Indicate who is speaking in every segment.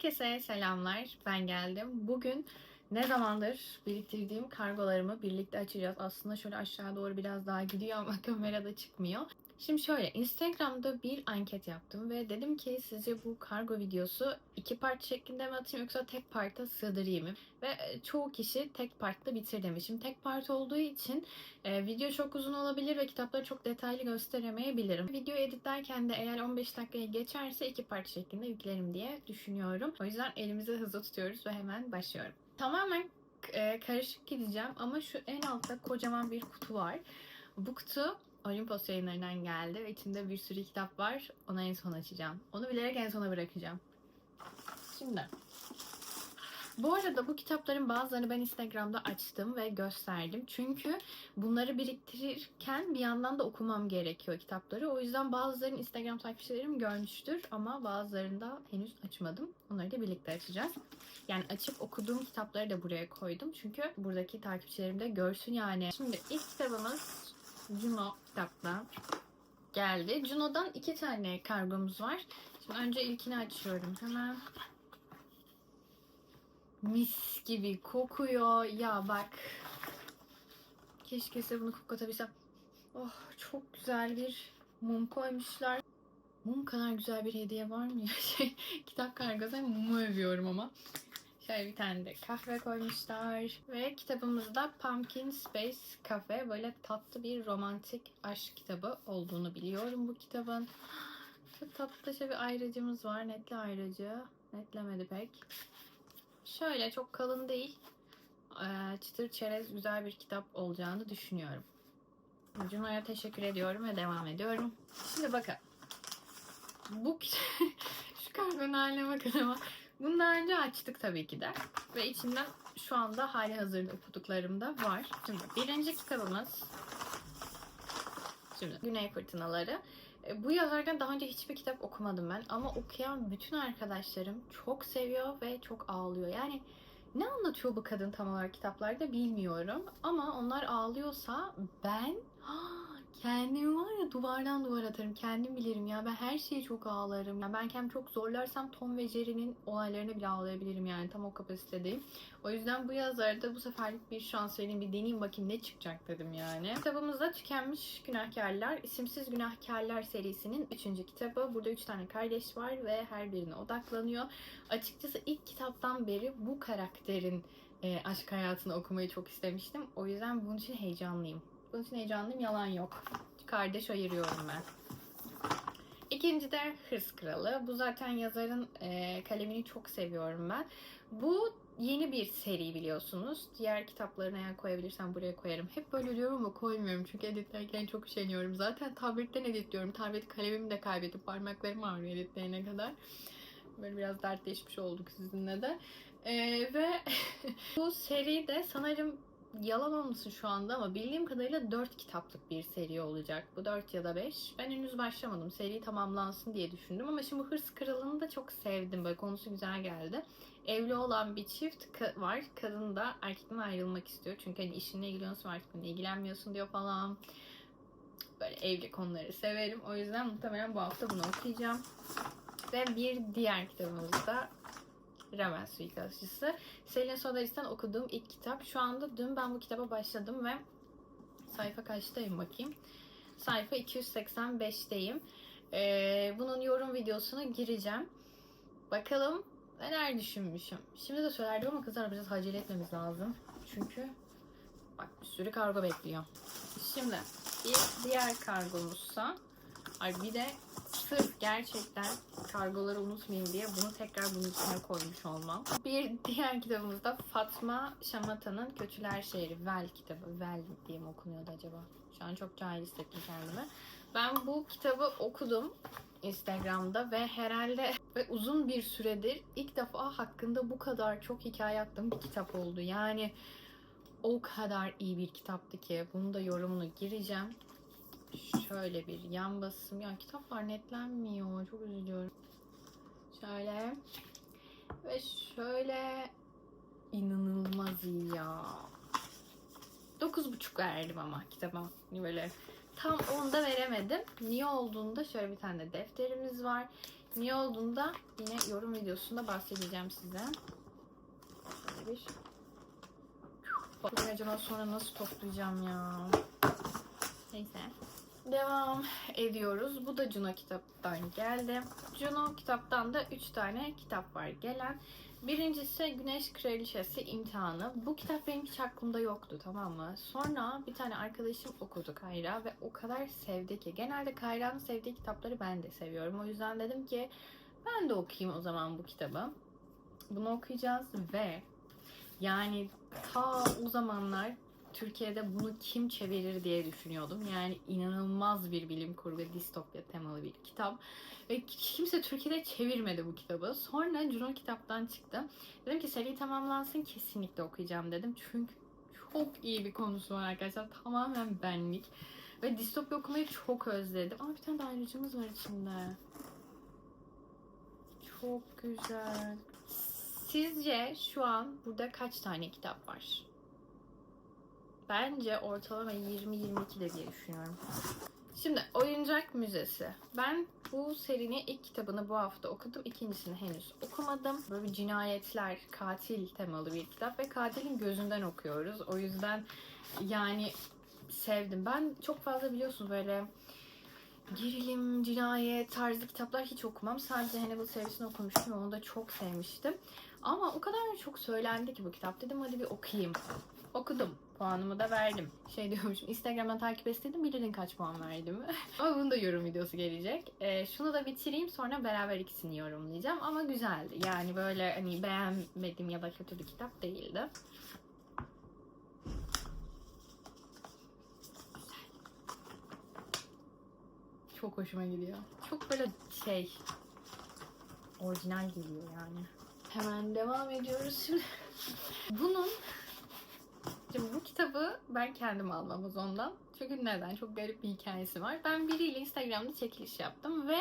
Speaker 1: Herkese selamlar. Ben geldim. Bugün ne zamandır biriktirdiğim kargolarımı birlikte açacağız. Aslında şöyle aşağı doğru biraz daha gidiyor ama kamerada çıkmıyor. Şimdi şöyle Instagram'da bir anket yaptım ve dedim ki sizce bu kargo videosu iki part şeklinde mi atayım yoksa tek parta sığdırayım mı? Ve e, çoğu kişi tek partta bitir demiş. Şimdi tek part olduğu için e, video çok uzun olabilir ve kitapları çok detaylı gösteremeyebilirim. Video editlerken de eğer 15 dakikayı geçerse iki part şeklinde yüklerim diye düşünüyorum. O yüzden elimizi hızlı tutuyoruz ve hemen başlıyorum. Tamamen e, karışık gideceğim ama şu en altta kocaman bir kutu var. Bu kutu Olimpos yayınlarından geldi ve içinde bir sürü kitap var. Onu en son açacağım. Onu bilerek en sona bırakacağım. Şimdi bu arada bu kitapların bazılarını ben Instagram'da açtım ve gösterdim. Çünkü bunları biriktirirken bir yandan da okumam gerekiyor kitapları. O yüzden bazılarını Instagram takipçilerim görmüştür ama bazılarını da henüz açmadım. Onları da birlikte açacağız. Yani açıp okuduğum kitapları da buraya koydum. Çünkü buradaki takipçilerim de görsün yani. Şimdi ilk kitabımız Juno kitapta geldi. Juno'dan iki tane kargomuz var. Şimdi önce ilkini açıyorum hemen. Mis gibi kokuyor. Ya bak. Keşke size bunu koklatabilsem. Oh çok güzel bir mum koymuşlar. Mum kadar güzel bir hediye var mı ya? Şey, kitap kargosu mumu övüyorum ama. Şöyle bir tane de kahve koymuşlar. Ve kitabımızda Pumpkin Space Cafe. Böyle tatlı bir romantik aşk kitabı olduğunu biliyorum bu kitabın. Çok tatlı şöyle bir ayrıcımız var. Netli ayrıcı. Netlemedi pek. Şöyle çok kalın değil. Ee, çıtır çerez güzel bir kitap olacağını düşünüyorum. Juno'ya teşekkür ediyorum ve devam ediyorum. Şimdi bakın. Bu şu kargonun haline bakın ama bunu daha önce açtık tabii ki de. Ve içinden şu anda hali hazırda okuduklarım da var. Şimdi birinci kitabımız Şimdi Güney Fırtınaları. E, Bu yazarken daha önce hiçbir kitap okumadım ben ama okuyan bütün arkadaşlarım çok seviyor ve çok ağlıyor. Yani ne anlatıyor bu kadın tam olarak kitaplarda bilmiyorum ama onlar ağlıyorsa ben kendimi var ya duvardan duvara atarım. Kendim bilirim ya. Ben her şeye çok ağlarım. Ya ben kendimi çok zorlarsam Tom ve Jerry'nin olaylarına bile ağlayabilirim yani. Tam o kapasitedeyim. O yüzden bu yazarda bu seferlik bir şans vereyim. Bir deneyeyim bakayım ne çıkacak dedim yani. Kitabımızda Tükenmiş Günahkarlar, İsimsiz Günahkarlar serisinin 3. kitabı. Burada 3 tane kardeş var ve her birine odaklanıyor. Açıkçası ilk kitaptan beri bu karakterin e, aşk hayatını okumayı çok istemiştim. O yüzden bunun için heyecanlıyım. Bunun için heyecanlıyım. Yalan yok. Kardeş ayırıyorum ben. İkinci de Hırs Kralı. Bu zaten yazarın e, kalemini çok seviyorum ben. Bu yeni bir seri biliyorsunuz. Diğer kitaplarını eğer koyabilirsem buraya koyarım. Hep böyle diyorum ama koymuyorum. Çünkü editlerken çok üşeniyorum. Zaten tabletten editliyorum. Tablet kalemimi de kaybettim. Parmaklarım ağrıyor editlerine kadar. Böyle biraz dertleşmiş olduk sizinle de. E, ve bu seri de sanırım yalan olmasın şu anda ama bildiğim kadarıyla 4 kitaplık bir seri olacak. Bu 4 ya da 5. Ben henüz başlamadım. Seri tamamlansın diye düşündüm ama şimdi Hırs Kralı'nı da çok sevdim. Böyle konusu güzel geldi. Evli olan bir çift var. Kadın da erkekten ayrılmak istiyor. Çünkü hani işinle ilgileniyorsun artık ilgilenmiyorsun diyor falan. Böyle evli konuları severim. O yüzden muhtemelen bu hafta bunu okuyacağım. Ve bir diğer kitabımız da Raven Suikastçısı. Selin Sodaris'ten okuduğum ilk kitap. Şu anda dün ben bu kitaba başladım ve sayfa kaçtayım bakayım. Sayfa 285'teyim. Ee, bunun yorum videosuna gireceğim. Bakalım neler düşünmüşüm. Şimdi de söylerdim ama kızlar biraz acele etmemiz lazım. Çünkü bak bir sürü kargo bekliyor. Şimdi bir diğer kargomuzsa ay bir de sırf gerçekten kargoları unutmayayım diye bunu tekrar bunun içine koymuş olmam. Bir diğer kitabımız da Fatma Şamata'nın Kötüler Şehri Vel kitabı. Vel diye mi okunuyordu acaba? Şu an çok cahil hissettim kendimi. Ben bu kitabı okudum Instagram'da ve herhalde ve uzun bir süredir ilk defa hakkında bu kadar çok hikaye attığım bir kitap oldu. Yani o kadar iyi bir kitaptı ki bunu da yorumunu gireceğim. Şöyle bir yan basım. Ya kitaplar netlenmiyor. Çok üzülüyorum. Şöyle. Ve şöyle inanılmaz iyi ya. 9.5 verdim ama kitaba. Böyle tam onda veremedim. Niye olduğunda şöyle bir tane de defterimiz var. Niye olduğunu da yine yorum videosunda bahsedeceğim size. Şöyle bir. Bakın acaba sonra nasıl toplayacağım ya. Neyse. Devam ediyoruz. Bu da Juno kitaptan geldi. Juno kitaptan da 3 tane kitap var gelen. Birincisi Güneş Kraliçesi imtihanı. Bu kitap benim hiç aklımda yoktu tamam mı? Sonra bir tane arkadaşım okudu Kayra ve o kadar sevdi ki. Genelde Kayra'nın sevdiği kitapları ben de seviyorum. O yüzden dedim ki ben de okuyayım o zaman bu kitabı. Bunu okuyacağız ve yani ta o zamanlar Türkiye'de bunu kim çevirir diye düşünüyordum. Yani inanılmaz bir bilim kurgu distopya temalı bir kitap. Ve kimse Türkiye'de çevirmedi bu kitabı. Sonra Juno kitaptan çıktı. Dedim ki seri tamamlansın kesinlikle okuyacağım dedim. Çünkü çok iyi bir konusu var arkadaşlar. Tamamen benlik. Ve distopya okumayı çok özledim. Aa bir tane de ayrıcımız var içinde. Çok güzel. Sizce şu an burada kaç tane kitap var? Bence ortalama 20-22 de diye düşünüyorum. Şimdi Oyuncak Müzesi. Ben bu serinin ilk kitabını bu hafta okudum. İkincisini henüz okumadım. Böyle bir cinayetler, katil temalı bir kitap ve katilin gözünden okuyoruz. O yüzden yani sevdim. Ben çok fazla biliyorsunuz böyle gerilim, cinayet tarzı kitaplar hiç okumam. Sadece Hannibal serisini okumuştum ve onu da çok sevmiştim. Ama o kadar çok söylendi ki bu kitap. Dedim hadi bir okuyayım. Okudum. Puanımı da verdim. Şey diyormuşum Instagram'dan takip etseydin bilirdin kaç puan verdim. ama bunun da yorum videosu gelecek. Ee, şunu da bitireyim sonra beraber ikisini yorumlayacağım. Ama güzeldi. Yani böyle hani beğenmedim ya da kötü bir kitap değildi. Çok hoşuma gidiyor. Çok böyle şey orijinal geliyor yani. Hemen devam ediyoruz şimdi. Bunun Şimdi bu kitabı ben kendim aldım Amazon'dan. Çünkü neden? Çok garip bir hikayesi var. Ben biriyle Instagram'da çekiliş yaptım ve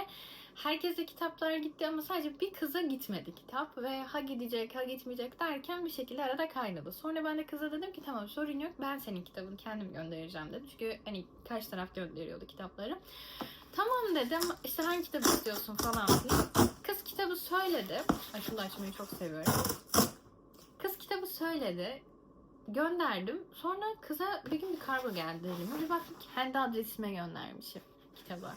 Speaker 1: herkese kitaplar gitti ama sadece bir kıza gitmedi kitap ve ha gidecek ha gitmeyecek derken bir şekilde arada kaynadı. Sonra ben de kıza dedim ki tamam sorun yok ben senin kitabını kendim göndereceğim dedim. Çünkü hani karşı taraf gönderiyordu kitapları. Tamam dedim işte hangi kitabı istiyorsun falan filan. Kız kitabı söyledi. Ay açmayı çok seviyorum. Kız kitabı söyledi gönderdim. Sonra kıza bir gün bir kargo geldi elime. Bir baktım kendi adresime göndermişim kitabı.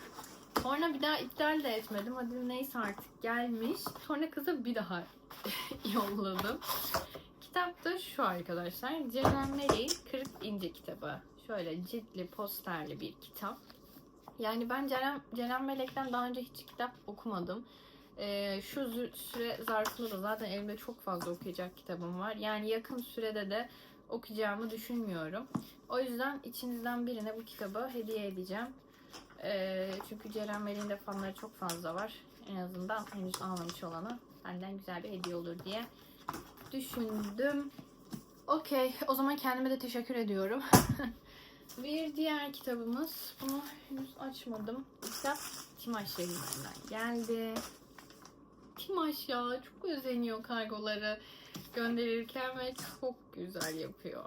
Speaker 1: Sonra bir daha iptal de etmedim. Hadi neyse artık gelmiş. Sonra kıza bir daha yolladım. Kitap da şu arkadaşlar. Ceren Meri Kırık İnce kitabı. Şöyle ciltli, posterli bir kitap. Yani ben Ceren, Ceren Melek'ten daha önce hiç kitap okumadım. Ee, şu süre zarfında da zaten elimde çok fazla okuyacak kitabım var. Yani yakın sürede de okuyacağımı düşünmüyorum. O yüzden içinizden birine bu kitabı hediye edeceğim. Ee, çünkü Ceren Melek'in de fanları çok fazla var. En azından henüz almamış olana benden güzel bir hediye olur diye düşündüm. Okey, o zaman kendime de teşekkür ediyorum. bir diğer kitabımız, bunu henüz açmadım. Kitap Timaş yayınlarından geldi. Timaş ya, çok özeniyor kargoları gönderirken ve çok güzel yapıyor.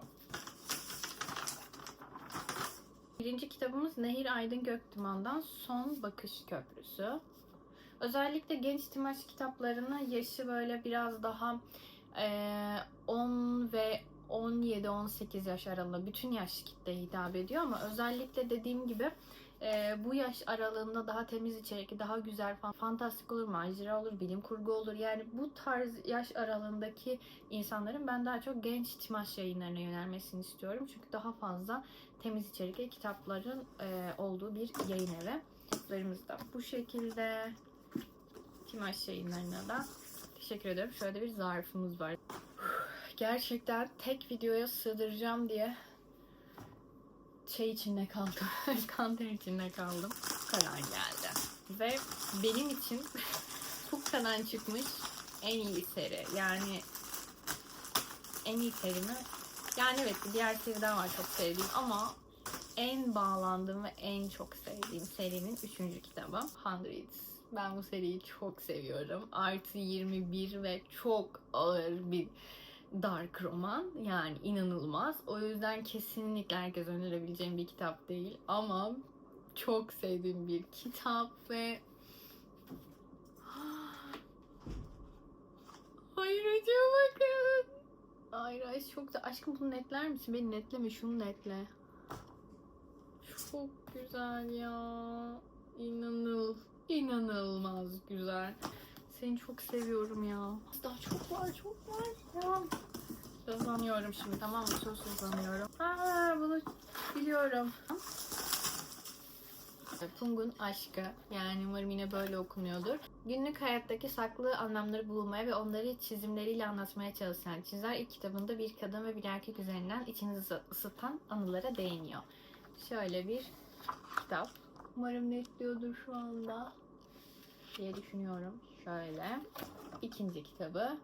Speaker 1: Birinci kitabımız Nehir Aydın Göktuman'dan Son Bakış Köprüsü. Özellikle genç Timaş kitaplarına yaşı böyle biraz daha eee, 10 ve 17-18 yaş aralığında bütün yaş kitleye hitap ediyor ama özellikle dediğim gibi e, bu yaş aralığında daha temiz içerikli, daha güzel, fan- fantastik olur, macera olur, bilim kurgu olur. Yani bu tarz yaş aralığındaki insanların ben daha çok genç Timaş yayınlarına yönelmesini istiyorum. Çünkü daha fazla temiz içerikli kitapların e, olduğu bir yayın evi. Kitaplarımız da bu şekilde. Timaş yayınlarına da teşekkür ederim. Şöyle bir zarfımız var. Gerçekten tek videoya sığdıracağım diye şey içinde kaldım. Kanter içinde kaldım. Karar geldi. Ve benim için Fukka'dan çıkmış en iyi seri. Yani en iyi seri mi? Yani evet diğer seriden var çok sevdiğim ama en bağlandığım ve en çok sevdiğim serinin üçüncü kitabı Hundreds. Ben bu seriyi çok seviyorum. Artı 21 ve çok ağır bir dark roman. Yani inanılmaz. O yüzden kesinlikle herkes önerebileceğim bir kitap değil. Ama çok sevdiğim bir kitap ve Hayır hocam bakın. Hayır çok da aşkım bunu netler misin? Beni netleme şunu netle. Çok güzel ya. İnanıl, inanılmaz güzel. Seni çok seviyorum ya. Daha çok var çok var ya. Hızlanıyorum şimdi tamam mı? Söz hızlanıyorum. Aa, bunu biliyorum. Pung'un aşkı. Yani umarım yine böyle okunuyordur. Günlük hayattaki saklı anlamları bulmaya ve onları çizimleriyle anlatmaya çalışan çizer ilk kitabında bir kadın ve bir erkek üzerinden içinizi ısıtan anılara değiniyor. Şöyle bir kitap. Umarım netliyordur şu anda diye düşünüyorum. Şöyle. İkinci kitabı.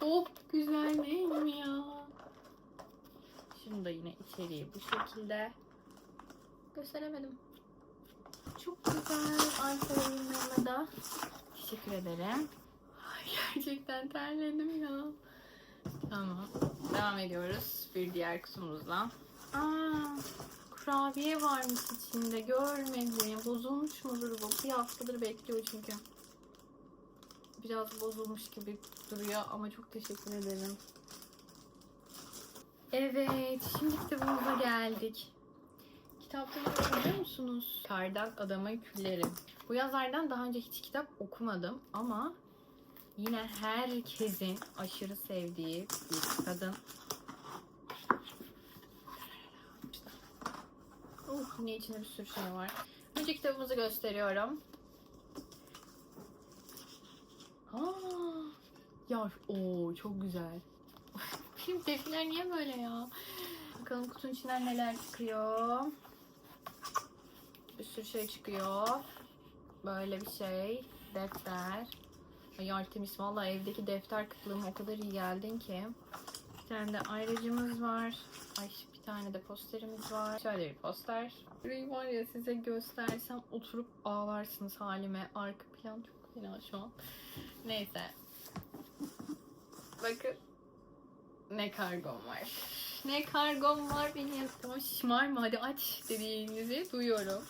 Speaker 1: Çok güzel değil mi ya? Şunu da yine içeriği bu şekilde. Gösteremedim. Çok güzel. Alfa oyunlarına da teşekkür ederim. Ay, gerçekten terledim ya. Tamam. Devam ediyoruz bir diğer kutumuzla. Aa, kurabiye varmış içinde. Görmedim. Bozulmuş mudur bu? Bir haftadır bekliyor çünkü. Biraz bozulmuş gibi duruyor ama çok teşekkür ederim. Evet, şimdi kitabımıza geldik. Kitapta ne biliyor musunuz? Kardan Adamın Külleri. Bu yazardan daha önce hiç kitap okumadım ama yine herkesin aşırı sevdiği bir kadın. Uh, yine içinde bir sürü şey var. Önce kitabımızı gösteriyorum. Aa, ya o çok güzel. Benim tepkiler niye böyle ya? Bakalım kutunun içinden neler çıkıyor. Bir sürü şey çıkıyor. Böyle bir şey. Defter. Ay Artemis valla evdeki defter kıtlığıma o kadar iyi geldin ki. Bir tane de ayrıcımız var. Ay bir tane de posterimiz var. Şöyle bir poster. Burayı var ya size göstersem oturup ağlarsınız halime. Arka plan çok fena şu an. Neyse. Bakın. Ne kargom var. Ne kargom var benim. Tamam şımarma hadi aç dediğinizi duyuyorum.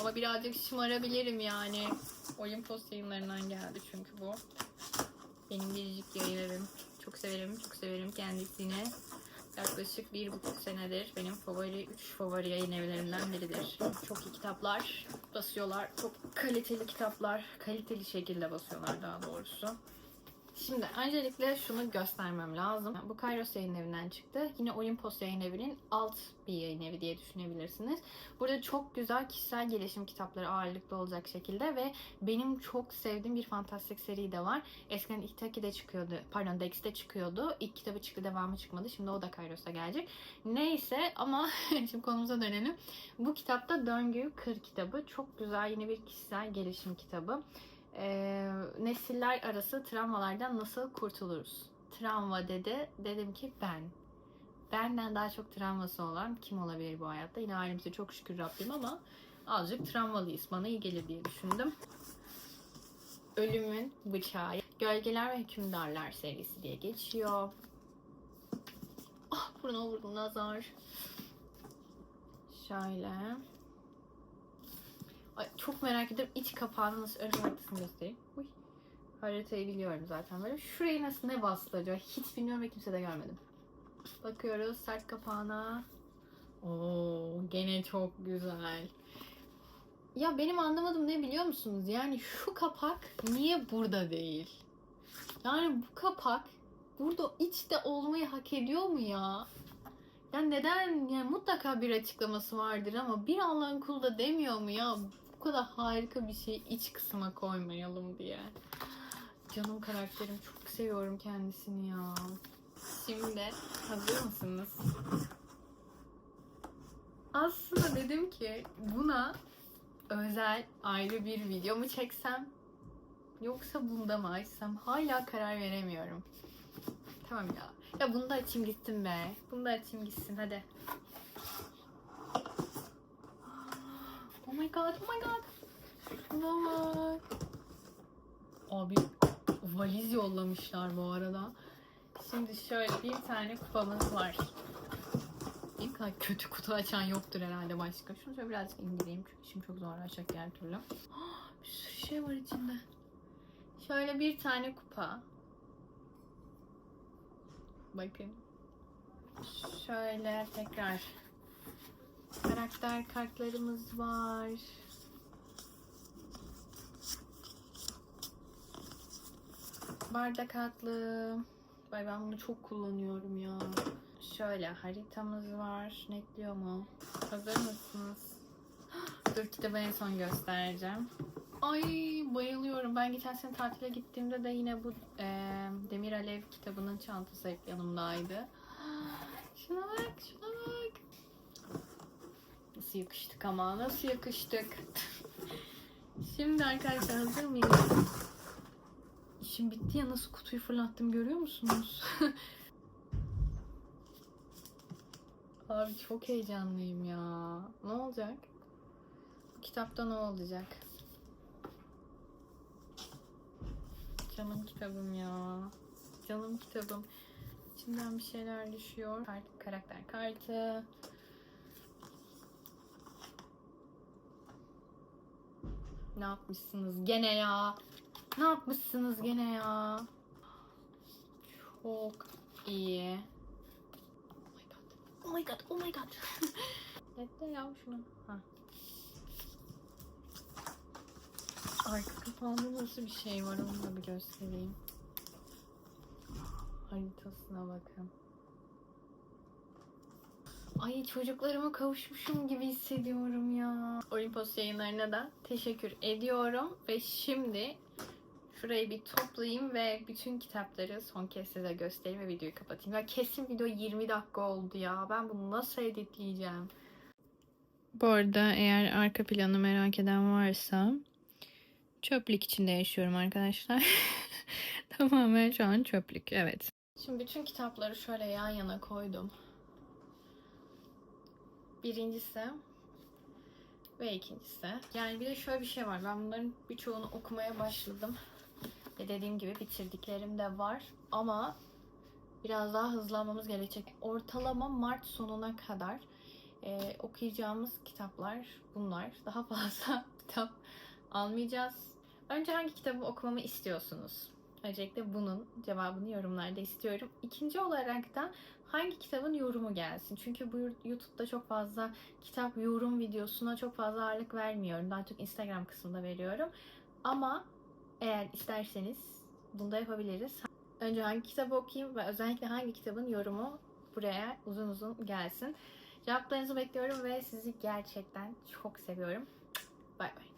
Speaker 1: Ama birazcık şımarabilirim yani. Olimpos yayınlarından geldi çünkü bu. Benim biricik yayın evim. Çok severim, çok severim kendisini. Yaklaşık bir buçuk senedir benim favori, üç favori yayın evlerinden biridir. Çok iyi kitaplar basıyorlar. Çok kaliteli kitaplar. Kaliteli şekilde basıyorlar daha doğrusu. Şimdi öncelikle şunu göstermem lazım. Bu Kairos yayın evinden çıktı. Yine Olimpos yayın evinin alt bir yayın evi diye düşünebilirsiniz. Burada çok güzel kişisel gelişim kitapları ağırlıklı olacak şekilde ve benim çok sevdiğim bir fantastik seri de var. Eskiden Itaki'de çıkıyordu. Pardon Dex'te çıkıyordu. İlk kitabı çıktı devamı çıkmadı. Şimdi o da Kairos'a gelecek. Neyse ama şimdi konumuza dönelim. Bu kitapta Döngü Kır kitabı. Çok güzel yine bir kişisel gelişim kitabı. Ee, nesiller arası travmalardan nasıl kurtuluruz? Travma dedi. Dedim ki ben. Benden daha çok travması olan kim olabilir bu hayatta? Yine ailemize çok şükür Rabbim ama azıcık travmalıyız. Bana iyi gelir diye düşündüm. Ölümün Bıçağı. Gölgeler ve Hükümdarlar serisi diye geçiyor. Ah buruna vurdum nazar. Şöyle. Ay, çok merak ediyorum iç kapağını nasıl ön haritasını göstereyim. Uy. Haritayı biliyorum zaten böyle. Şurayı nasıl ne bastı acaba? Hiç bilmiyorum ve kimse de görmedim. Bakıyoruz sert kapağına. Oo, gene çok güzel. Ya benim anlamadığım ne biliyor musunuz? Yani şu kapak niye burada değil? Yani bu kapak burada içte olmayı hak ediyor mu ya? Ya neden? Yani mutlaka bir açıklaması vardır ama bir Allah'ın kulu da demiyor mu ya? Kadar harika bir şey iç kısma koymayalım diye. Canım karakterim çok seviyorum kendisini ya. Şimdi hazır mısınız? Aslında dedim ki buna özel ayrı bir video mu çeksem yoksa bunda mı açsam hala karar veremiyorum. Tamam ya. Ya bunu da açayım gitsin be. Bunu da açayım gitsin hadi. Oh my god, oh my god. Vay. Abi valiz yollamışlar bu arada. Şimdi şöyle bir tane kupamız var. İlk kadar kötü kutu açan yoktur herhalde başka. Şunu şöyle birazcık indireyim çünkü şimdi çok zor açacak diğer türlü. Bir sürü şey var içinde. Şöyle bir tane kupa. Bakın. Şöyle tekrar karakter kartlarımız var. Bardak atlı. Vay ben bunu çok kullanıyorum ya. Şöyle haritamız var. Netliyor mu? Hazır mısınız? Dur kitabı en son göstereceğim. Ay bayılıyorum. Ben geçen sene tatile gittiğimde de yine bu e, Demir Alev kitabının çantası hep yanımdaydı. Şuna bak, şuna. Nasıl yakıştık ama, nasıl yakıştık. Şimdi arkadaşlar hazır mıyız? İşim bitti ya nasıl kutuyu fırlattım görüyor musunuz? Abi çok heyecanlıyım ya. Ne olacak? Bu kitapta ne olacak? Canım kitabım ya. Canım kitabım. İçinden bir şeyler düşüyor. Karakter kartı. Ne yapmışsınız gene ya? Ne yapmışsınız gene ya? Çok iyi. Oh my god. Oh my god. Oh my god. Bekle ya şunu. Ha. Arka kapağında nasıl bir şey var onu da bir göstereyim. Haritasına bakın. Ay çocuklarıma kavuşmuşum gibi hissediyorum ya. Olimpos yayınlarına da teşekkür ediyorum. Ve şimdi şurayı bir toplayayım ve bütün kitapları son kez size göstereyim ve videoyu kapatayım. Ya kesin video 20 dakika oldu ya. Ben bunu nasıl editleyeceğim? Bu arada eğer arka planı merak eden varsa çöplük içinde yaşıyorum arkadaşlar. Tamamen şu an çöplük. Evet. Şimdi bütün kitapları şöyle yan yana koydum. Birincisi ve ikincisi. Yani bir de şöyle bir şey var. Ben bunların birçoğunu okumaya başladım. Ve dediğim gibi bitirdiklerim de var. Ama biraz daha hızlanmamız gerekecek. Ortalama Mart sonuna kadar e, okuyacağımız kitaplar bunlar. Daha fazla kitap almayacağız. Önce hangi kitabı okumamı istiyorsunuz? Öncelikle bunun cevabını yorumlarda istiyorum. İkinci olarak da hangi kitabın yorumu gelsin? Çünkü bu YouTube'da çok fazla kitap yorum videosuna çok fazla ağırlık vermiyorum. Daha çok Instagram kısmında veriyorum. Ama eğer isterseniz bunu da yapabiliriz. Önce hangi kitabı okuyayım ve özellikle hangi kitabın yorumu buraya uzun uzun gelsin. Cevaplarınızı bekliyorum ve sizi gerçekten çok seviyorum. Bay bay.